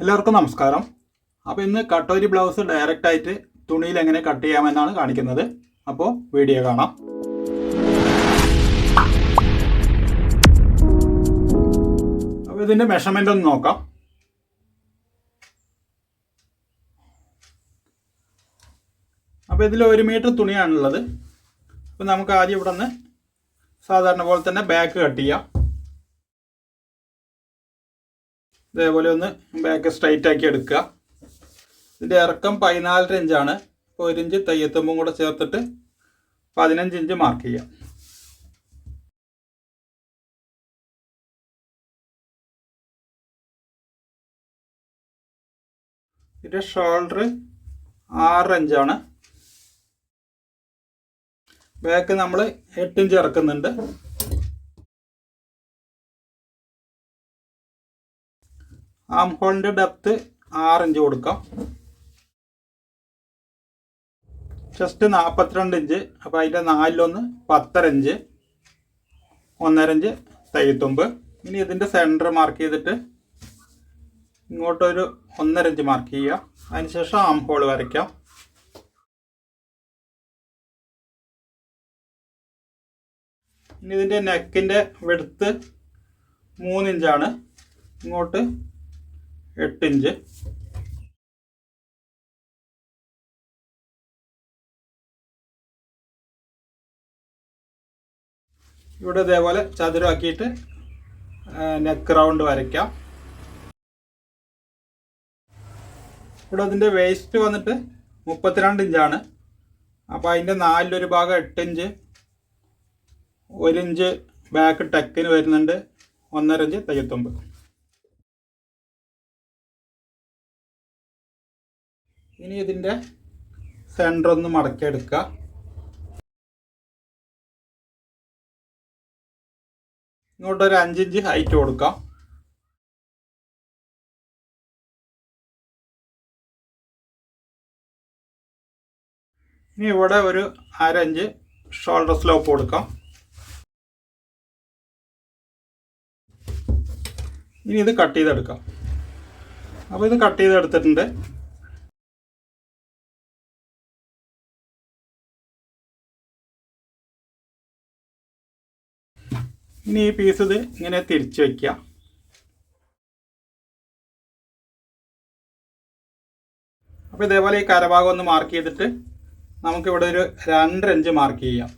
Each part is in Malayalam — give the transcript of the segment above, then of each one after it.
എല്ലാവർക്കും നമസ്കാരം. അപ്പോൾ ഇന്ന് കട്ടോരി ബ്ലൗസ് ഡയറക്റ്റ് ആയിട്ട് തുണിയിൽ എങ്ങനെ കട്ട് ചെയ്യാമെന്നാണ് കാണിക്കുന്നത്. അപ്പോൾ വീഡിയോ കാണാം. അപ്പോൾ ഇതിന്റെ മെഷർമെന്റ് ഒന്ന് നോക്കാം. അപ്പോൾ ഇതിൽ ഒരു മീറ്റർ തുണിയാണുള്ളത്. അപ്പോൾ നമുക്ക് ആദ്യം ഇവിടെ നിന്ന് സാധാരണ പോലെ തന്നെ ബാക്ക് കട്ട് ചെയ്യാം. ഇതേപോലെ ഒന്ന് ബാക്ക് സ്ട്രൈറ്റ് ആക്കി എടുക്കുക. ഇതിന്റെ ഇറക്കം പതിനാലര ഇഞ്ചാണ് അപ്പോൾ ഒരു ഇഞ്ച് തയ്യത്തുമ്പും കൂടെ ചേർത്തിട്ട് പതിനഞ്ച് ഇഞ്ച് മാർക്ക് ചെയ്യാം. ഇതിന്റെ ഷോൾഡർ ആറ് ഇഞ്ചാണ് ബാക്ക് നമ്മൾ എട്ട് ഇഞ്ച് ഇറക്കുന്നുണ്ട്. ആം ഹോളിന്റെ ഡെപ്ത്ത് ആറ് ഇഞ്ച് കൊടുക്കാം. ചെസ്റ്റ് നാൽപ്പത്തിരണ്ട് ഇഞ്ച് അപ്പോൾ അതിന്റെ നാലിലൊന്ന് പത്തര ഇഞ്ച് ഒന്നര ഇഞ്ച് തയ്യത്തുമ്പ് ഇനി ഇതിന്റെ സെന്റർ മാർക്ക് ചെയ്തിട്ട് ഇങ്ങോട്ടൊരു ഒന്നര ഇഞ്ച് മാർക്ക് ചെയ്യുക. അതിനുശേഷം ആം ഹോൾ വരയ്ക്കാം. ഇനി ഇതിന്റെ നെക്കിന്റെ വെടുത്ത് മൂന്നിഞ്ചാണ്. ഇങ്ങോട്ട് എട്ട് ഇഞ്ച് ഇവിടെ ഇതേപോലെ ചതുരമാക്കിയിട്ട് നെക്ക് റൗണ്ട് വരയ്ക്കാം. ഇവിടെ അതിന്റെ വേസ്റ്റ് വന്നിട്ട് മുപ്പത്തിരണ്ട് ഇഞ്ചാണ്. അപ്പോൾ അതിന്റെ നാലിലൊരു ഭാഗം എട്ട് ഇഞ്ച് ഒരു ഇഞ്ച് ബാക്ക് ടെക്കിന് വരുന്നുണ്ട് ഒന്നര ഇഞ്ച് തയ്യത്തുമ്പ് ഇനി ഇതിന്റെ സെന്റർ ഒന്ന് മടക്കിയെടുക്കുക. ഇങ്ങോട്ട് ഒരു അഞ്ചിഞ്ച് ഹൈറ്റ് കൊടുക്കാം. ഇനി ഇവിടെ ഒരു അരഞ്ച് ഷോൾഡർ സ്ലോപ്പ് കൊടുക്കാം. ഇനി ഇത് കട്ട് ചെയ്തെടുക്കാം. അപ്പോൾ ഇത് കട്ട് ചെയ്തെടുത്തിട്ടുണ്ട്. ഇനി ഈ പീസ് ഇത് ഇങ്ങനെ തിരിച്ചു വയ്ക്കുക അപ്പോൾ ഇതേപോലെ ഈ കരഭാഗം ഒന്ന് മാർക്ക് ചെയ്തിട്ട് നമുക്കിവിടെ ഒരു രണ്ടര ഇഞ്ച് മാർക്ക് ചെയ്യാം.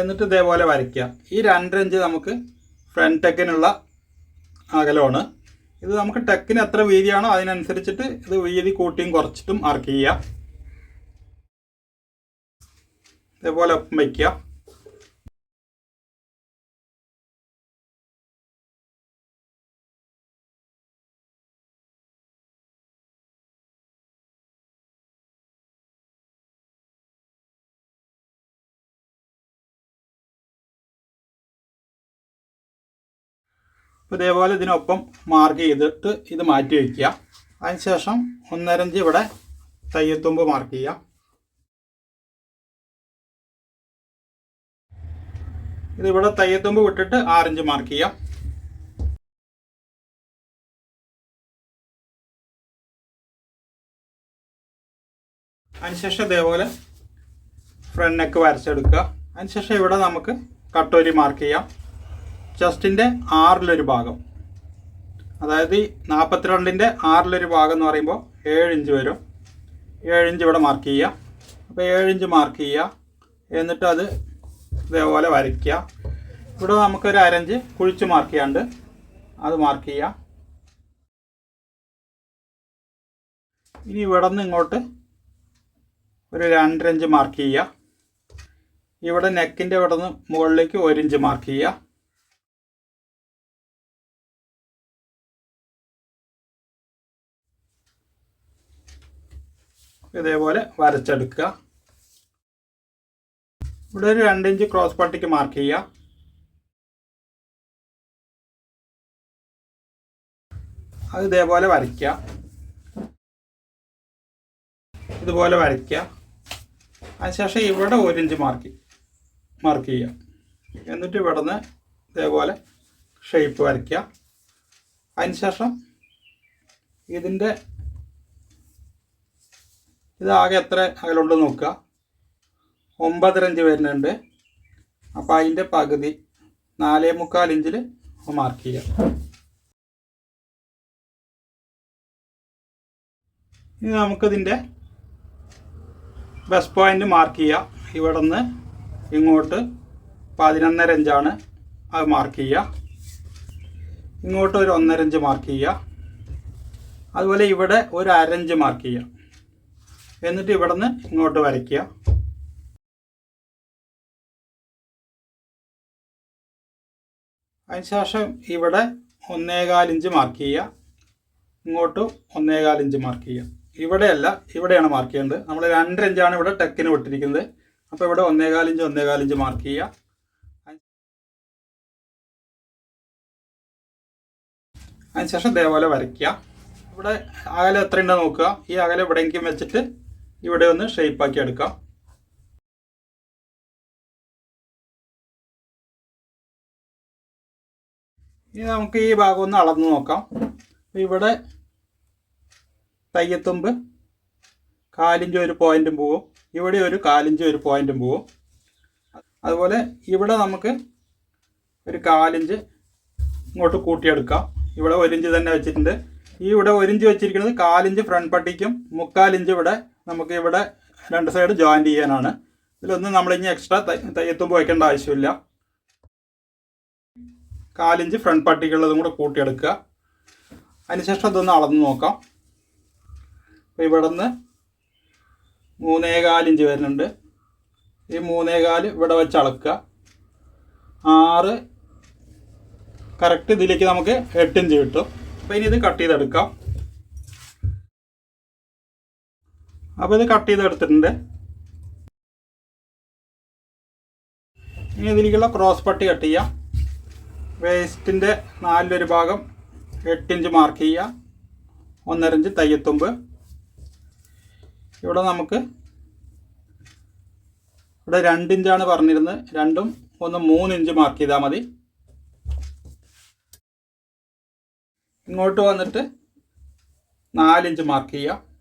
എന്നിട്ട് ഇതേപോലെ വരയ്ക്കുക ഈ രണ്ടര ഇഞ്ച് നമുക്ക് ഫ്രണ്ട് ടെക്കിനുള്ള അകലമാണ്. ഇത് നമുക്ക് ടെക്കിന് എത്ര വീതിയാണോ അതിനനുസരിച്ചിട്ട് ഇത് വീതി കൂട്ടിയും കുറച്ചിട്ടും മാർക്ക് ചെയ്യുക ഇതേപോലെ ഒപ്പം വയ്ക്കുക അപ്പോൾ ഇതേപോലെ ഇതിനൊപ്പം മാർക്ക് ചെയ്തിട്ട് ഇത് മാറ്റി വയ്ക്കുക അതിനുശേഷം ഒന്നരഞ്ച് ഇവിടെ തയ്യത്തുമ്പ് മാർക്ക് ചെയ്യാം ഇത് ഇവിടെ തയ്യത്തുമ്പ് വിട്ടിട്ട് ആറിഞ്ച് മാർക്ക് ചെയ്യാം. അതിനുശേഷം ഇതേപോലെ ഫ്രണ്ട് നെക്ക് വരച്ചെടുക്കുക. അതിനുശേഷം ഇവിടെ നമുക്ക് കട്ടോലി മാർക്ക് ചെയ്യാം. ചെസ്റ്റിന്റെ ആറിലൊരു ഭാഗം. അതായത് ഈ നാൽപ്പത്തിരണ്ടിന്റെ ആറിലൊരു ഭാഗം എന്ന് പറയുമ്പോൾ ഏഴ് ഇഞ്ച് വരും. ഏഴ് ഇഞ്ച് ഇവിടെ മാർക്ക് ചെയ്യുക. അപ്പോൾ ഏഴ് ഇഞ്ച് മാർക്ക് ചെയ്യുക. എന്നിട്ട് അത് ഇതേപോലെ വരയ്ക്കുക. ഇവിടെ നമുക്കൊരു അരഞ്ച് കുഴിച്ച് മാർക്ക് ചെയ്യാണ്ട് അത് മാർക്ക് ചെയ്യുക. ഇനി ഇവിടെ നിന്ന് ഇങ്ങോട്ട് ഒരു രണ്ടരഞ്ച് മാർക്ക് ചെയ്യുക. ഇവിടെ നെക്കിന്റെ ഇവിടെ നിന്ന് മുകളിലേക്ക് ഒരിഞ്ച് മാർക്ക് ചെയ്യുക. ഇതേപോലെ വരച്ചെടുക്കുക. ഇവിടെ ഒരു രണ്ട് ഇഞ്ച് ക്രോസ് പട്ടിക്ക് മാർക്ക് ചെയ്യുക അത് ഇതേപോലെ വരയ്ക്കുക. ഇതുപോലെ വരയ്ക്കുക. അതിനുശേഷം ഇവിടെ ഒരു ഇഞ്ച് മാർക്ക് മാർക്ക് ചെയ്യുക എന്നിട്ട് ഇവിടെ നിന്ന് ഇതേപോലെ ഷേപ്പ് വരയ്ക്കുക. അതിനുശേഷം ഇതിന്റെ ഇതാകെ എത്ര അകലുണ്ടെന്ന് നോക്കുക. ഒമ്പതര ഇഞ്ച് വരുന്നുണ്ട്. അപ്പോൾ അതിന്റെ പകുതി നാലേ മുക്കാൽ ഇഞ്ചിൽ മാർക്ക് ചെയ്യാം. ഇനി നമുക്കിതിന്റെ ബസ് പോയിന്റ് മാർക്ക് ചെയ്യാം. ഇവിടെ നിന്ന് ഇങ്ങോട്ട് പതിനൊന്നര ഇഞ്ചാണ്. അത് മാർക്ക് ചെയ്യുക ഇങ്ങോട്ട് ഒരു ഒന്നര ഇഞ്ച് മാർക്ക് ചെയ്യുക അതുപോലെ ഇവിടെ ഒരു അരഞ്ച് മാർക്ക് ചെയ്യുക എന്നിട്ട് ഇവിടെ നിന്ന് ഇങ്ങോട്ട് വരയ്ക്കുക. അതിനുശേഷം ഇവിടെ ഒന്നേകാൽ ഇഞ്ച് മാർക്ക് ചെയ്യുക. ഇങ്ങോട്ട് ഒന്നേകാൽ ഇഞ്ച് മാർക്ക് ചെയ്യുക. ഇവിടെയല്ല ഇവിടെയാണ് മാർക്ക് ചെയ്യേണ്ടത്. നമ്മൾ രണ്ടര ഇഞ്ചാണ് ഇവിടെ ടെക്കിന് വിട്ടിരിക്കുന്നത്. അപ്പോൾ ഇവിടെ ഒന്നേകാൽ ഇഞ്ച് ഒന്നേകാൽ ഇഞ്ച് മാർക്ക് ചെയ്യുക. അതിനുശേഷം ഇതേപോലെ വരയ്ക്കുക. ഇവിടെ അകലെ എത്ര ഉണ്ടെന്ന് നോക്കുക. ഈ അകലെ എവിടെയെങ്കിലും വെച്ചിട്ട് ഇവിടെ ഒന്ന് ഷേപ്പാക്കി എടുക്കാം. ഇനി നമുക്ക് ഈ ഭാഗം ഒന്ന് അളന്ന് നോക്കാം. ഇവിടെ തയ്യത്തുമ്പ് കാലിഞ്ച് ഒരു പോയിന്റും പോവും. ഇവിടെ ഒരു കാലിഞ്ച് ഒരു പോയിന്റും പോവും. അതുപോലെ ഇവിടെ നമുക്ക് ഒരു കാലിഞ്ച് ഇങ്ങോട്ട് കൂട്ടിയെടുക്കാം. ഇവിടെ ഒരിഞ്ച് തന്നെ വെച്ചിട്ടുണ്ട്. ഈ ഇവിടെ ഒരിഞ്ച് വെച്ചിരിക്കുന്നത് കാലിഞ്ച് ഫ്രണ്ട് പട്ടിക്കും മുക്കാലിഞ്ച് ഇവിടെ നമുക്ക് ഇവിടെ രണ്ട് സൈഡ് ജോയിന്റ് ചെയ്യാനാണ്. ഇതിലൊന്നും നമ്മളിനി എക്സ്ട്രാ തയ്യത്തുമ്പ് വയ്ക്കേണ്ട ആവശ്യമില്ല. കാലിഞ്ച് ഫ്രണ്ട് പട്ടിക്കുള്ളതും കൂടെ കൂട്ടിയെടുക്കുക. അതിനുശേഷം അതൊന്ന് അളന്ന് നോക്കാം. അപ്പോൾ ഇവിടെ നിന്ന് മൂന്നേകാലിഞ്ച് വരുന്നുണ്ട്. ഈ മൂന്നേകാൽ ഇവിടെ വെച്ച് അളക്കുക. ആറ് കറക്റ്റ് ഇതിലേക്ക് നമുക്ക് എട്ട് ഇഞ്ച് കിട്ടും. അപ്പോൾ ഇനി ഇത് കട്ട് ചെയ്തെടുക്കാം. അപ്പോൾ ഇത് കട്ട് ചെയ്തെടുത്തിട്ടുണ്ട്. ഇനി ഇതിലേക്കുള്ള ക്രോസ് പട്ടി കട്ട് ചെയ്യാം. വേസ്റ്റിന്റെ നാലിലൊരു ഭാഗം എട്ടിഞ്ച് മാർക്ക് ചെയ്യുക. ഒന്നരഞ്ച് തയ്യത്തുമ്പ്. ഇവിടെ നമുക്ക് ഇവിടെ രണ്ടിഞ്ചാണ് പറഞ്ഞിരുന്നത്. രണ്ടും ഒന്ന് മൂന്നിഞ്ച് മാർക്ക് ചെയ്താൽ മതി. ഇങ്ങോട്ട് വന്നിട്ട് നാലിഞ്ച് മാർക്ക് ചെയ്യുക.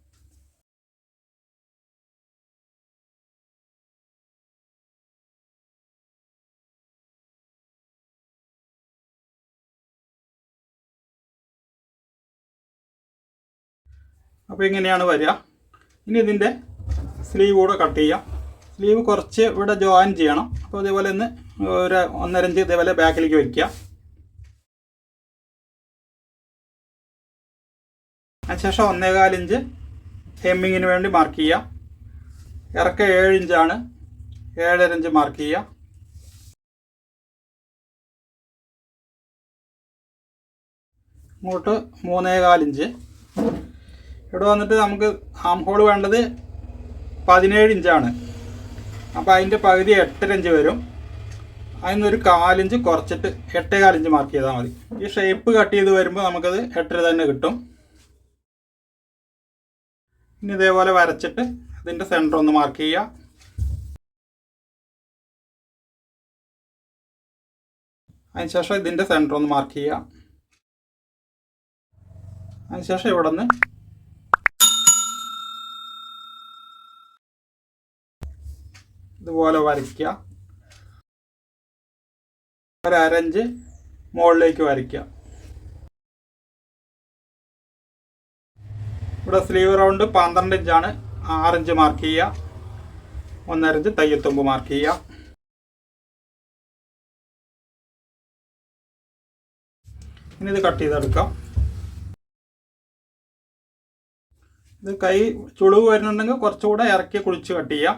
അപ്പോൾ ഇങ്ങനെയാണ് വരിക. ഇനി ഇതിന്റെ സ്ലീവ് കൂടെ കട്ട് ചെയ്യാം. സ്ലീവ് കുറച്ച് ഇവിടെ ജോയിൻ ചെയ്യണം. അപ്പോൾ ഇതേപോലെ ഒന്ന് ഒരു ഒന്നര ഇഞ്ച് ഇതേപോലെ ബാക്കിലേക്ക് വയ്ക്കുക. അതിനുശേഷം ഒന്നേകാലിഞ്ച് ഹെമ്മിങ്ങിന് വേണ്ടി മാർക്ക് ചെയ്യാം ഇറക്ക ഏഴ് ഇഞ്ചാണ് ഏഴര ഇഞ്ച് മാർക്ക് ചെയ്യുക. ഇങ്ങോട്ട് മൂന്നേകാൽ ഇഞ്ച് ഇവിടെ വന്നിട്ട് നമുക്ക് ആം ഹോൾ വേണ്ടത് പതിനേഴ് ഇഞ്ചാണ് അപ്പോൾ അതിന്റെ പകുതി എട്ടര ഇഞ്ച് വരും. അതിനൊരു കാലിഞ്ച് കുറച്ചിട്ട് എട്ടേ കാലിഞ്ച് മാർക്ക് ചെയ്താൽ മതി. ഈ ഷേപ്പ് കട്ട് ചെയ്ത് വരുമ്പോൾ നമുക്കത് എട്ടര തന്നെ കിട്ടും. ഇനി ഇതേപോലെ വരച്ചിട്ട് ഇതിന്റെ സെന്റർ ഒന്ന് മാർക്ക് ചെയ്യുക അതിനുശേഷം ഇതിന്റെ സെന്റർ ഒന്ന് മാർക്ക് ചെയ്യുക അതിനുശേഷം ഇവിടെ നിന്ന് ഇതുപോലെ വരയ്ക്കുക. ഒരു അരഞ്ച് മുകളിലേക്ക് വരയ്ക്കുക. ഇവിടെ സ്ലീവ് റൗണ്ട് പന്ത്രണ്ട് ഇഞ്ചാണ് ആറിഞ്ച് മാർക്ക് ചെയ്യുക. ഒന്നരഞ്ച് തയ്യത്തുമ്പ് മാർക്ക് ചെയ്യുക. ഇനി ഇത് കട്ട് ചെയ്തെടുക്കാം. ഇത് കൈ ചുളിവ് വരുന്നുണ്ടെങ്കിൽ കുറച്ചുകൂടെ ഇറക്കി കുളിച്ച് കട്ട് ചെയ്യാം.